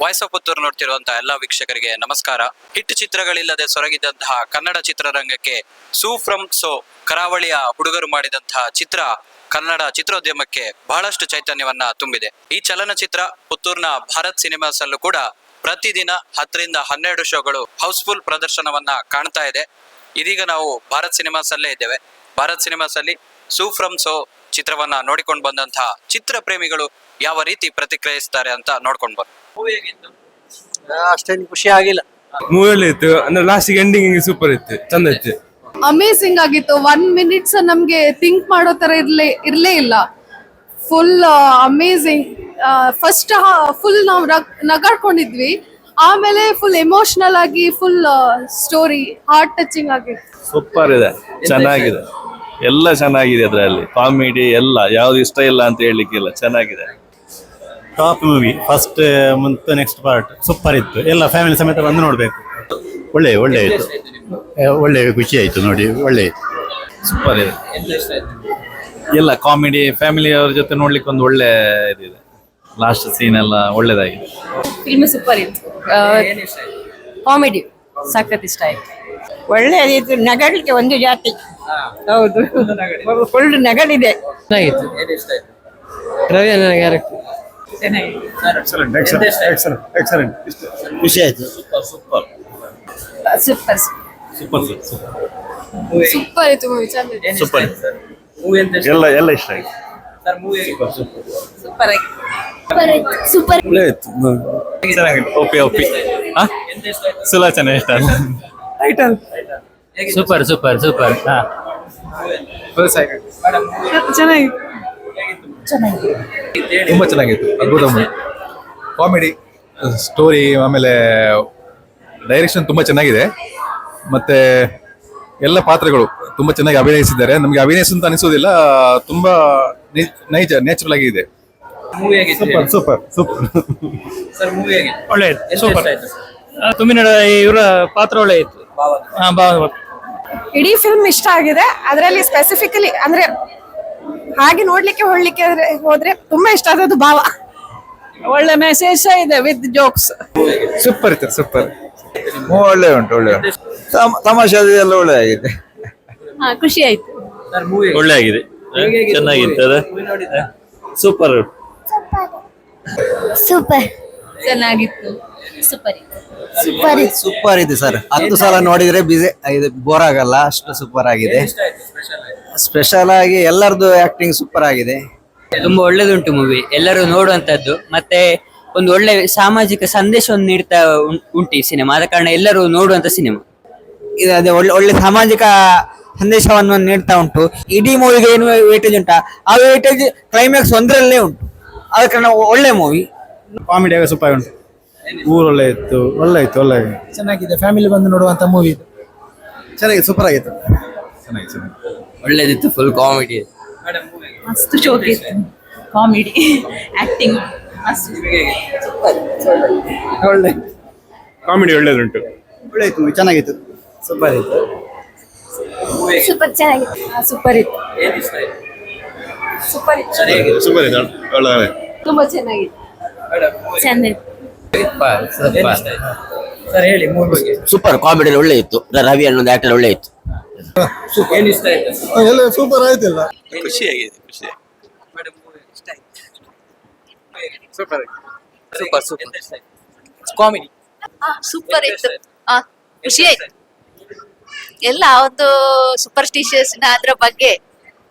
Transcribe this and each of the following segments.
Voice of Puttur ನೋಡ್ತಿರುವಂತಹ ಎಲ್ಲಾ ವೀಕ್ಷಕರಿಗೆ ನಮಸ್ಕಾರ. ಹಿಟ್ ಚಿತ್ರಗಳಿಲ್ಲದೆ ಸೊರಗಿದಂತಹ ಕನ್ನಡ ಚಿತ್ರರಂಗಕ್ಕೆ ಸೂ ಫ್ರಮ್ ಸೋ ಕರಾವಳಿಯ ಹುಡುಗರು ಮಾಡಿದಂತಹ ಚಿತ್ರ ಕನ್ನಡ ಚಿತ್ರೋದ್ಯಮಕ್ಕೆ ಬಹಳಷ್ಟು ಚೈತನ್ಯವನ್ನ ತುಂಬಿದೆ. ಈ ಚಲನಚಿತ್ರ ಪುತ್ತೂರಿನ ಭಾರತ್ ಸಿನಿಮಾಸ್ ಅಲ್ಲೂ ಕೂಡ ಪ್ರತಿದಿನ ಹತ್ತರಿಂದ ಹನ್ನೆರಡು ಶೋಗಳು ಹೌಸ್ಫುಲ್ ಪ್ರದರ್ಶನವನ್ನ ಕಾಣ್ತಾ ಇದೆ. ಇದೀಗ ನಾವು ಭಾರತ್ ಸಿನಿಮಾಸ್ ಅಲ್ಲೇ ಇದ್ದೇವೆ. ಭಾರತ್ ಸಿನಿಮಾಸ್ ಅಲ್ಲಿ ಸೂ ಫ್ರಮ್ ಸೋ ಚಿತ್ರವನ್ನ ನೋಡಿಕೊಂಡು ಬಂದಂತಹ ಚಿತ್ರ ಪ್ರೇಮಿಗಳು ಯಾವ ರೀತಿ ಪ್ರತಿಕ್ರಿಯಿಸ್ತಾರೆ ಅಂತ ನೋಡ್ಕೊಂಡು ಅಷ್ಟೇನು ಖುಷಿ ಆಗಿಲ್ಲ. ಮೂವಿಯಲ್ಲಿ ಇತ್ತು. ಅಂದ್ರೆ ಲಾಸ್ಟಿಗೆ ಎಂಡಿಂಗ್ ಸೂಪರ್ ಇತ್ತು. ಚಂದ ಇತ್ತು. ಅಮೇಸಿಂಗ್ ಆಗಿತ್ತು. ಒನ್ ಮಿನಿಟ್ಸ್ ನಮ್ಗೆ ಥಿಂಕ್ ಮಾಡೋ ತರ ಇರ್ಲೇ ಇರ್ಲೇ ಇಲ್ಲ. ಫುಲ್ ಅಮೇಸಿಂಗ್ ಫಸ್ಟ್ ಫುಲ್ ನಾವು ನಗಾಡ್ಕೊಂಡಿದ್ವಿ. ಆಮೇಲೆ ಫುಲ್ ಎಮೋಷನಲ್ ಆಗಿ ಫುಲ್ ಸ್ಟೋರಿ ಹಾರ್ಟ್ ಟಚಿಂಗ್ ಆಗಿತ್ತು ಸೂಪರ್ ಇದೆ. ಚೆನ್ನಾಗಿದೆ. ಎಲ್ಲ ಚೆನ್ನಾಗಿದೆ ಅದರಲ್ಲಿ. ಕಾಮಿಡಿ ಎಲ್ಲ. ಯಾವ್ದು ಇಷ್ಟ ಇಲ್ಲ ಅಂತ ಹೇಳಲಿಕ್ಕಿಲ್ಲ. ಚೆನ್ನಾಗಿದೆ. Top movie first month next part super ಇತ್ತು. ಎಲ್ಲ ಫ್ಯಾಮಿಲಿ ಸಮೇತ ಬಂದು ನೋಡಬೇಕು. ಒಳ್ಳೆ ಒಳ್ಳೆ ಇತ್ತು ಒಳ್ಳೆ ಖುಷಿ ಆಯ್ತು ನೋಡಿ ಒಳ್ಳೆ ಸೂಪರ್ ಇದೆ. ಎಲ್ಲ ಕಾಮಿಡಿ ಫ್ಯಾಮಿಲಿ ಅವ್ರ ಜೊತೆ ನೋಡ್ಲಿಕ್ಕೆ ಒಂದು ಒಳ್ಳೆ ಇದಿದೆ ಲಾಸ್ಟ್ ಸೀನ್ ಎಲ್ಲ ಒಳ್ಳೇದಾಗಿದೆ. ಫಿಲ್ಮ್ ಸೂಪರ್ ಇತ್ತು. ಕಾಮಿಡಿ ಸಖತ್ ಇಷ್ಟ ಆಯ್ತು. ಒಳ್ಳೆಯದಿತ್ತು ನಗಡಲಿಕ್ಕೆ ಒಂದು ಜಾತಿ. ಹೌದು. ಫುಲ್ ನಗಡಿದೆ ರವಿ ಅನ್ನೋ ಎಕ್ಸಲೆಂಟ್ ಖುಷಿ ಆಯ್ತು. ಸೂಪರ್ ಸೂಪರ್ ಸೂಪರ್ ಇತ್ತು ಮೂವಿ ಚಂದ ಸೂಪರ್ ಎಲ್ಲ ಎಲ್ಲ ಇಷ್ಟ ಆಯ್ತು. ಸೂಪರ್ ಆಗಿ. ಸೂಪರ್ ಚೆನ್ನಾಗಿದೆ. ಓಪಿ ಓಪಿ. ಸುಲೋಚನೆ ಇಷ್ಟ. ಸೂಪರ್ ಸೂಪರ್ ಸೂಪರ್ ಹಾ. ಚೆನ್ನಾಗಿ ತುಂಬಾ ಚೆನ್ನಾಗಿತ್ತು ಅದ್ಭುತ ಕಾಮಿಡಿ ಸ್ಟೋರಿ ಆಮೇಲೆ ಡೈರೆಕ್ಷನ್ ತುಂಬಾ ಚೆನ್ನಾಗಿದೆ. ಮತ್ತೆ ಎಲ್ಲ ಪಾತ್ರಗಳು ತುಂಬಾ ಚೆನ್ನಾಗಿ ಅಭಿನಯಿಸಿದ್ದಾರೆ. ನಮಗೆ ಅಭಿನಯಿಸ ಅಂತ ಅನಿಸೋದಿಲ್ಲ ತುಂಬಾ ನೈಜ ನ್ಯಾಚುರಲ್ ಆಗಿ ಇದೆ. Super super super. ಒಳ್ಳೆ ಸೂಪರ್. ತುಮಿನ ಇವರ ಪಾತ್ರ ಒಳ್ಳೆ ಇತ್ತು ಇಡೀ ಫಿಲ್ಮ್ ಇಷ್ಟ ಆಗಿದೆ. ಅದರಲ್ಲಿ ಸ್ಪೆಸಿಫಿಕಲಿ ಅಂದ್ರೆ ಹಾಗೆ ನೋಡ್ಲಿಕ್ಕೆ ಹೊಳ್ಲಿಕ್ಕೆ ಹೋದ್ರೆ ತುಂಬಾ ಇಷ್ಟ ಆದದ್ದು ಭಾವ. ಒಳ್ಳೆ ಮೆಸೇಜ್ ಇದೆ ವಿತ್ ಜೋಕ್ಸ್ ಸೂಪರ್ ಇತ್ತು ಸೂಪರ್ ಒಳ್ಳೆ ಉಂಟು ಒಳ್ಳೆ ಉಂಟು. ತಮಾಷೆ ಅದು ಎಲ್ಲ ಒಳ್ಳೆ ಆಗಿದೆ. ಹಾ ಖುಷಿ ಆಯ್ತು. ಒಳ್ಳೆ ಆಗಿದೆ. ಚೆನ್ನಾಗಿತ್ತು ಸೂಪರ್ ಸೂಪರ್ ಚೆನ್ನಾಗಿತ್ತು. ಸೂಪರ್ ಸೂಪರ್ ಇತ್ತು. ಸೂಪರ್ ಇದೆ ಸರ್ ಹತ್ತು ಸಲ ನೋಡಿದ್ರೆ ಬಿಸಿ ಇದು ಬೋರ್ ಆಗಲ್ಲ ಅಷ್ಟು ಸೂಪರ್ ಆಗಿದೆ. ಸ್ಪೆಷಲ್ ಆಗಿ ಎಲ್ಲರದು ಆಕ್ಟಿಂಗ್ ಸೂಪರ್ ಆಗಿದೆ. ತುಂಬಾ ಒಳ್ಳೇದುಂಟು ಮೂವಿ ಎಲ್ಲರೂ ನೋಡುವಂತದ್ದು. ಮತ್ತೆ ಒಂದು ಒಳ್ಳೆ ಸಾಮಾಜಿಕ ಸಂದೇಶವನ್ನು ನೀಡ್ತಾ ಉಂಟು ಈ ಸಿನಿಮಾ ಆದ ಕಾರಣ ಎಲ್ಲರೂ ನೋಡುವಂತ ಸಿನಿಮಾ ಇದು ಅದೇ ಒಳ್ಳೆ ಒಳ್ಳೆ ಸಾಮಾಜಿಕ ಸಂದೇಶವನ್ನು ನೀಡ್ತಾ ಉಂಟು. ಇಡೀ ಮೂವಿಗೆ ಏನು ವೇಟೇಜ್ ಉಂಟಾ? ಆ ವೇಟೇಜ್ ಕ್ಲೈಮ್ಯಾಕ್ಸ್ ಒಂದರಲ್ಲೇ ಉಂಟು. ಆದ ಕಾರಣ ಒಳ್ಳೆ ಮೂವಿ ಕಾಮಿಡಿ ಆಗ ಸೂಪರ್ ಉಂಟು. ಊರು ಒಳ್ಳೆ ಇತ್ತು ಒಳ್ಳೆ ಇತ್ತು ಒಳ್ಳೆ ಚೆನ್ನಾಗಿದೆ. ಫ್ಯಾಮಿಲಿ ಬಂದು ನೋಡುವಂತ ಮೂವಿ ಇದು. ಚೆನ್ನಾಗಿದೆ ಸೂಪರ್ ಆಗಿತ್ತು. ಚೆನ್ನಾಗಿ ಚೆನ್ನಾಗಿ ಒಳ್ಳೇದಿತ್ತು ಫುಲ್ ಕಾಮಿಡಿ ಮಸ್ತ್ ಶೋಕ್ ಇತ್ತು ಕಾಮಿಡಿ ಆಕ್ಟಿಂಗ್ ಒಳ್ಳೆ. ಕಾಮಿಡಿ ಒಳ್ಳೇದುಂಟು. ಒಳ್ಳೆ ಇತ್ತು ಚೆನ್ನಾಗಿತ್ತು. ಸೂಪರ್ ಇತ್ತು. ಸೂಪರ್ ಚೆನ್ನಾಗಿತ್ತು. ಸೂಪರ್ ಇತ್ತು. ಸೂಪರ್ ಇತ್ತು. ಸೂಪರ್ ಇತ್ತು. ಒಳ್ಳೆ ತುಂಬಾ ಚೆನ್ನಾಗಿತ್ತು. ಚಂದ ಇತ್ತು ಸರ್ ಹೇಳಿ ಮೂರು ಬಗ್ಗೆ ಸೂಪರ್ ಕಾಮಿಡಿ ಒಳ್ಳೆ ಇತ್ತು ರವಿ ಅನ್ನೊಂದು ಆಕ್ಟರ್ ಒಳ್ಳೆ ಇತ್ತು ಏನ್ ಇಷ್ಟ ಆಯ್ತು ಎಲ್ಲ ಸೂಪರ್ ಆಯ್ತಿಲ್ಲ. ಖುಷಿಯಾಗಿದೆ ಖುಷಿ. ಸೂಪರ್ ಸೂಪರ್ ಕಾಮಿಡಿ ಸೂಪರ್ ಇತ್ತು ಆ, ಖುಷಿ ಆಯ್ತು. ಎಲ್ಲ ಒಂದು ಸೂಪರ್ಸ್ಟಿಷಿಯಸ್ ಅದ್ರ ಬಗ್ಗೆ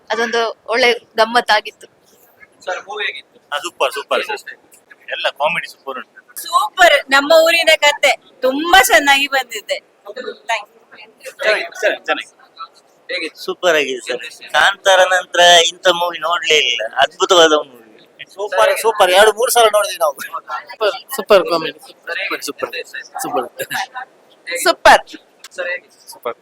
ಅದೊಂದು ಒಳ್ಳೆ ಗಮ್ಮತ್ತಾಗಿತ್ತು ಸೂಪರ್ ಸೂಪರ್ ಎಲ್ಲ ಕಾಮಿಡಿ ಸೂಪರ್ ಉಂಟು. ಸೂಪರ್ ನಮ್ಮ ಊರಿನ ಕತೆ ತುಂಬಾ ಚೆನ್ನಾಗಿ ಬಂದಿದೆ. ಸೂಪರ್ ಆಗಿದೆ ಸರ್. ಕಾಂತಾರ ನಂತರ ಇಂಥ ಮೂವಿ ನೋಡ್ಲೇ ಇಲ್ಲ. ಅದ್ಭುತವಾದ ಮೂವಿ ಸೂಪರ್ ಸೂಪರ್ ಎರಡು ಮೂರು ಸಲ ನೋಡಿದ್ವಿ ನಾವು. Super comedy super super super super super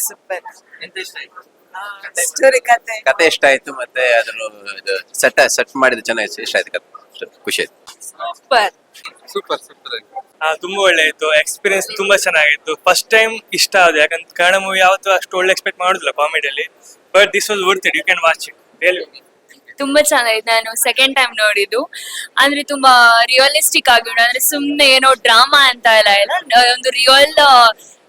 super story ಕತೆ ಕತೆ. ಇಷ್ಟ ಆಯ್ತು ಮತ್ತೆ ಅದನ್ನು ಸೆಟ್ ಸೆಟ್ ಮಾಡಿದ ಚೆನ್ನಾಗಿ ಇಷ್ಟ ಆಯ್ತು ಕತೆ? ಖುಷಿ ಆಯ್ತು. ಸೂಪರ್ ಸೂಪರ್ ಸೂಪರ್ ಹಾ ತುಂಬಾ ಒಳ್ಳೆ ಇತ್ತು ಎಕ್ಸ್ಪೀರಿಯನ್ಸ್ ತುಂಬಾ ಚೆನ್ನಾಗಿತ್ತು. ಫಸ್ಟ್ ಟೈಮ್ ಇಷ್ಟ ಆದ ಯಾಕಂದ್ರೆ ಕನ್ನಡ ಮೂವಿ ಯಾವತ್ತು ಅಷ್ಟು ಒಳ್ಳೆ ಎಕ್ಸ್ಪೆಕ್ಟ್ ಮಾಡುದಿಲ್ಲ ಕಾಮಿಡಿಯಲ್ಲಿ but this was worth it you can watch it really ತುಂಬಾ ಚೆನ್ನಾಗಿತ್ತು ನಾನು ಸೆಕೆಂಡ್ ಟೈಮ್ ನೋಡಿದ್ದು. ಅಂದ್ರೆ ತುಂಬಾ ರಿಯಲಿಸ್ಟಿಕ್ ಆಗಿ ಉಂಟು. ಅಂದ್ರೆ ಸುಮ್ನೆ ಏನೋ ಡ್ರಾಮಾ ಅಂತ ಎಲ್ಲ ಇಲ್ಲ ಒಂದು ರಿಯಲ್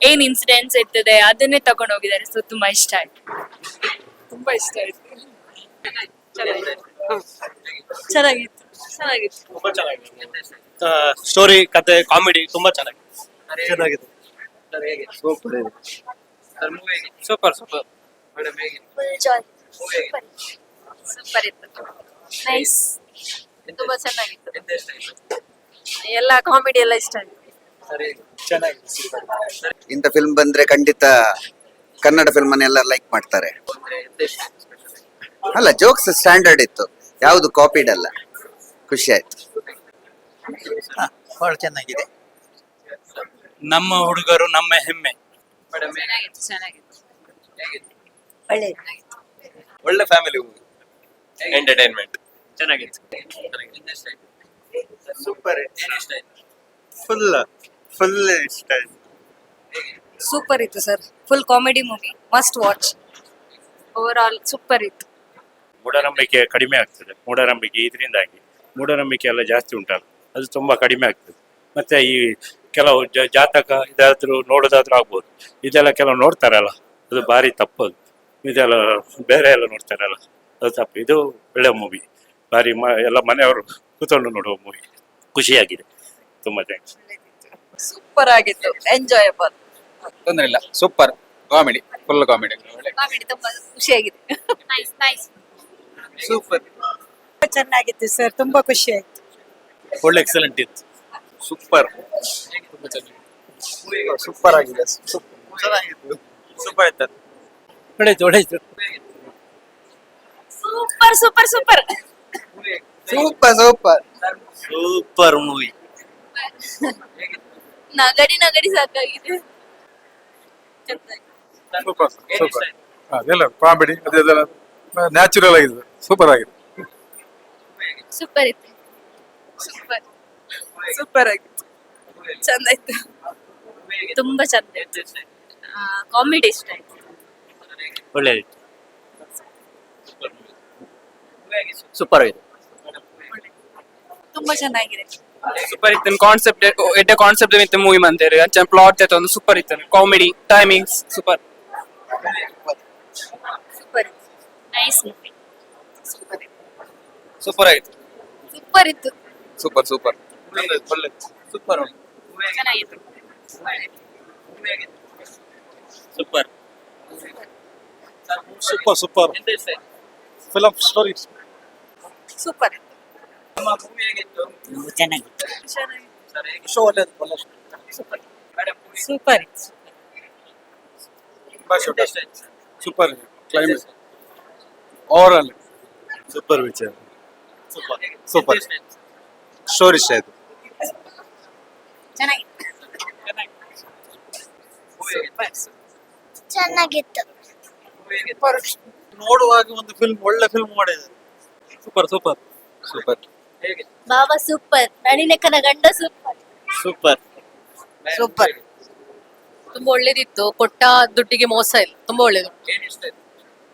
ಏನ್ ಇನ್ಸಿಡೆಂಟ್ಸ್ ಇರ್ತದೆ ಅದನ್ನೇ ತಗೊಂಡು ಹೋಗಿದ್ದಾರೆ. ಸೊ ತುಂಬಾ ಇಷ್ಟ ಆಯ್ತು. ತುಂಬಾ ಇಷ್ಟ ಆಯ್ತು. ಚೆನ್ನಾಗಿತ್ತು ಚೆನ್ನಾಗಿತ್ತು. ತುಂಬಾ ಚೆನ್ನಾಗಿದೆ ಸ್ಟೋರಿ ಕತೆ ಕಾಮಿಡಿ ತುಂಬಾ ಚೆನ್ನಾಗಿದೆ. ಚೆನ್ನಾಗಿದೆ. ಸೂಪರ್ ಸೂಪರ್ ಸೂಪರ್ ಇತ್ತು. ನೈಸ್ ತುಂಬಾ ಚೆನ್ನಾಗಿತ್ತು. ಎಲ್ಲ ಕಾಮಿಡಿ ಎಲ್ಲ ಇಷ್ಟ ಆಯ್ತು. ಇಂಥ ಫಿಲ್ಮ್ ಬಂದ್ರೆ ಖಂಡಿತ ಕನ್ನಡ ಫಿಲ್ಮ್ ಅನ್ನೆಲ್ಲ ಲೈಕ್ ಮಾಡ್ತಾರೆ. ಅಲ್ಲ ಜೋಕ್ಸ್ ಸ್ಟ್ಯಾಂಡರ್ಡ್ ಇತ್ತು. ಯಾವುದು ಕಾಪಿಡ್ ಅಲ್ಲ. ಖುಷಿ ಆಯ್ತು ಬಹಳ ಚೆನ್ನಾಗಿದೆ. ನಮ್ಮ ಹುಡುಗರು ನಮ್ಮ ಹೆಮ್ಮೆ. ಒಳ್ಳೆ ಒಳ್ಳೆ ಫ್ಯಾಮಿಲಿ ಎಂಟರ್ಟೈನ್ಮೆಂಟ್ ಚೆನ್ನಾಗಿತ್ತು. ಸೂಪರ್. ಫುಲ್ ಫುಲ್ ಇಷ್ಟ ಸೂಪರ್ ಇತ್ತು sir. Full comedy movie must watch over all super ಇತ್ತು. ಮೂಢನಂಬಿಕೆ ಕಡಿಮೆ ಆಗ್ತದೆ. ಮೂಢನಂಬಿಕೆ ಇದರಿಂದಾಗಿ. ಮೂಢನಂಬಿಕೆ ಎಲ್ಲ ಜಾಸ್ತಿ ಉಂಟಲ್ಲ ಅದು ತುಂಬ ಕಡಿಮೆ ಆಗ್ತದೆ. ಮತ್ತೆ ಈ ಕೆಲವು ಜ- ಜಾತಕ ಇದಾದ್ರೂ ನೋಡೋದಾದ್ರೂ ಆಗ್ಬೋದು. ಇದೆಲ್ಲ ಕೆಲವು ನೋಡ್ತಾರಲ್ಲ ಅದು ಭಾರಿ ತಪ್ಪದು. ಇದೆಲ್ಲ ಬೇರೆ ಎಲ್ಲ ನೋಡ್ತಾರಲ್ಲ ಅದು ತಪ್ಪು. ಇದು ಒಳ್ಳೆ ಮೂವಿ ಭಾರಿ ಮ ಎಲ್ಲ ಮನೆಯವರು ಕೂತ್ಕೊಂಡು ನೋಡುವ ಮೂವಿ ಖುಷಿಯಾಗಿದೆ. ತುಂಬಾ ಥ್ಯಾಂಕ್ಸ್ ಸೂಪರ್ ಆಗಿತ್ತು. ಎಂಜಾಯಬಲ್ ತೊಂದರೆ ಇಲ್ಲ. Super comedy full comedy comedy ತುಂಬಾ ಖುಷಿಯಾಗಿದೆ. ನೈಸ್ ನೈಸ್ ಸೂಪರ್ ಚೆನ್ನಾಗಿತ್ತು ಸರ್ ತುಂಬಾ ಖುಷಿ ಆಯ್ತು. ಒಳ್ಳೆ ಎಕ್ಸಲೆಂಟ್ ಇತ್ತು. ಸೂಪರ್ ಸೂಪರ್ ಆಗಿದೆ ಸೂಪರ್ ಆಯ್ತು ಒಳ್ಳೆಯ್ತು ಒಳ್ಳೆಯ್ತು super super super super super super movie ನಗಡಿ ನಗಡಿ ಸಾಕಾಗಿದೆ. ಸೂಪರ್ ಸೂಪರ್ ಅದೆಲ್ಲ ಕಾಮಿಡಿ ಅದೆಲ್ಲ ನ್ಯಾಚುರಲ್ ಆಗಿದೆ. ಸೂಪರ್ ಆಗಿದೆ. ಸೂಪರ್ ಇತ್ತು. ಸೂಪರ್ ಸೂಪರ್ ಆಗಿತ್ತು ಚಂದ ಇತ್ತು. ತುಂಬಾ ಚಂದ ಇತ್ತು. ಕಾಮಿಡಿ ಇಷ್ಟ ಆಯ್ತು. ಒಳ್ಳೆ ಸೂಪರ್ ಆಗಿದೆ. ತುಂಬಾ ಚೆನ್ನಾಗಿದೆ. ಸೂಪರ್ ಇತ್ತು. ಕಾನ್ಸೆಪ್ಟ್ ಎಡ್ಡೆ ಕಾನ್ಸೆಪ್ಟ್ ಇತ್ತು ಮೂವಿ ಮಂತೇರಿ ಅಂಚೆ ಪ್ಲಾಟ್ ಇತ್ತು ಒಂದು ಸೂಪರ್ ಇತ್ತು. Comedy timings super super nice movie super super ಆಯ್ತು. ಸೂಪರ್ ಇತ್ತು. ಸೂಪರ್ ಸೂಪರ್ ಒಳ್ಳೆ ಸೂಪರ್ ಚೆನ್ನಾಗಿತ್ತು super super super film story super ಚೆನ್ನಾಗಿತ್ತು ಶೋ ಒಳ್ಳೆದು ಒಳ್ಳೆ ಸೂಪರ್ ಇತ್ತು ಸೂಪರ್ ಕ್ಲೈಮೇಟ್ ಓವರ್ ಸೂಪರ್ ವಿಚಾರ. ಸೂಪರ್ ಸೂಪರ್ ಸ್ಟೋರಿ ಇಷ್ಟ ಆಯ್ತು ಚೆನ್ನಾಗಿತ್ತು ಚೆನ್ನಾಗಿತ್ತು. ನೋಡುವಾಗ ಒಂದು ಫಿಲ್ಮ್ ಒಳ್ಳೆ ಫಿಲ್ಮ್ ಮಾಡಿದ್ದಾರೆ super super super Baba super ನಳಿನೆಕ್ಕನ ಗಂಡ ಸೂಪರ್ ಸೂಪರ್ ಸೂಪರ್ ತುಂಬಾ ಒಳ್ಳೇದಿತ್ತು. ಕೊಟ್ಟ ದುಡ್ಡಿಗೆ ಮೋಸ ಇಲ್ಲ. ತುಂಬಾ ಒಳ್ಳೇದು.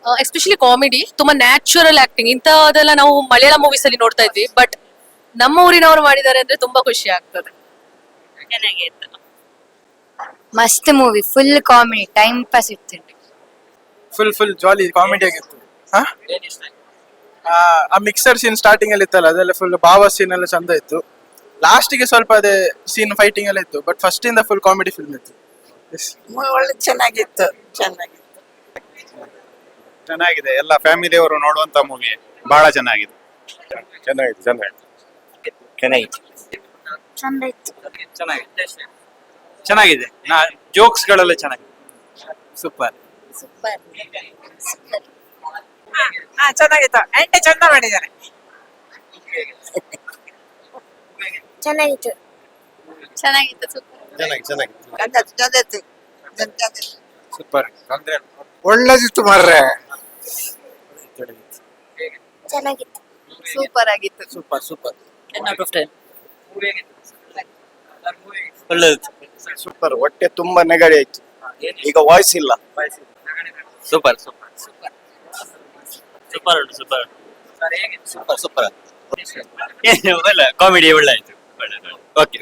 ಎಸ್ಪೆಷಲಿ ಕಾಮಿಡಿ ತುಂಬಾ ನ್ಯಾಚುರಲ್ ಆಕ್ಟಿಂಗ್ ಇಂಥದೆಲ್ಲ ನಾವು ಮಲಯಾಳ ಮೂವೀಸ್ ಅಲ್ಲಿ ನೋಡ್ತಾ ಇದ್ವಿ ಬಟ್ ನಮ್ಮ ಊರಿನವರು ಮಾಡಿದ್ದಾರೆ ಅಂದ್ರೆ ತುಂಬಾ ಖುಷಿ ಆಗ್ತದೆ. ಚೆನ್ನಾಗಿತ್ತು. ಮಸ್ತ್ movie full comedy time pass ಇತ್ತು. ಫುಲ್ ಫುಲ್ ಜಾಲಿ ಕಾಮಿಡಿ ಆಗಿತ್ತು. ಹಾ? ಆ, ಆ ಮಿಕ್ಸರ್ ಸೀನ್ ಸ್ಟಾರ್ಟಿಂಗ್ ಅಲ್ಲಿ ಇತ್ತಲ್ಲ ಅದೆಲ್ಲ ಫುಲ್ ಭಾವ ಸೀನ್ ಎಲ್ಲ ಚಂದ ಇತ್ತು. ಲಾಸ್ಟಿಗೆ ಸ್ವಲ್ಪ ಅದೇ ಸೀನ್ ಫೈಟಿಂಗ್ ಎಲ್ಲ ಇತ್ತು ಬಟ್ ಫಸ್ಟ್ ಇಂದ ಫುಲ್ ಕಾಮಿಡಿ ಫಿಲ್ಮ್ ಇತ್ತು. ಒಳ್ಳೆ ಚೆನ್ನಾಗಿತ್ತು. ಚೆನ್ನಾಗಿತ್ತು. ಚೆನ್ನಾಗಿದೆ. ಎಲ್ಲ ಫ್ಯಾಮಿಲಿಯವರು ನೋಡುವಂತ ಮೂವಿ ಬಹಳ ಚೆನ್ನಾಗಿದೆ. ಚೆನ್ನಾಗಿದೆ ಚೆನ್ನಾಗಿದೆ. ಚೆನ್ನಾಗಿತ್ತು ಚಂದ ಇತ್ತು ಚೆನ್ನಾಗಿದೆ. ಚೆನ್ನಾಗಿದೆ. ನಾ ಜೋಕ್ಸ್ ಗಳೆಲ್ಲ ಚೆನ್ನಾಗಿದೆ. ಸೂಪರ್ ಸೂಪರ್ ಸೂಪರ್ ಹಾ ಚೆನ್ನಾಗಿತ್ತು. ಎಂಟೆ ಚಂದ ಮಾಡಿದ್ದಾರೆ. ಚೆನ್ನಾಗಿತ್ತು. ಚೆನ್ನಾಗಿತ್ತು ಸೂಪರ್ ಚೆನ್ನಾಗಿ ಚೆನ್ನಾಗಿ ಸೂಪರ್ ಅಂದ್ರೆ ಒಳ್ಳೇದಿತ್ತು ಮಾರ್ರೆ. ಚೆನ್ನಾಗಿತ್ತು. ಸೂಪರ್ ಆಗಿತ್ತು. Super super ten out of ten ಒಳ್ಳೆದು ಸೂಪರ್ ಹೊಟ್ಟೆ ತುಂಬಾ ನೆಗಡಿ ಆಯ್ತು. ಈಗ ವಾಯ್ಸ್ ಇಲ್ಲ. ಸೂಪರ್ ಸೂಪರ್ ಸೂಪರ್ ಉಂಟು ಸೂಪರ್ ಸೂಪರ್ ಸೂಪರ್ ಕಾಮಿಡಿ ಒಳ್ಳೆ ಆಯ್ತು.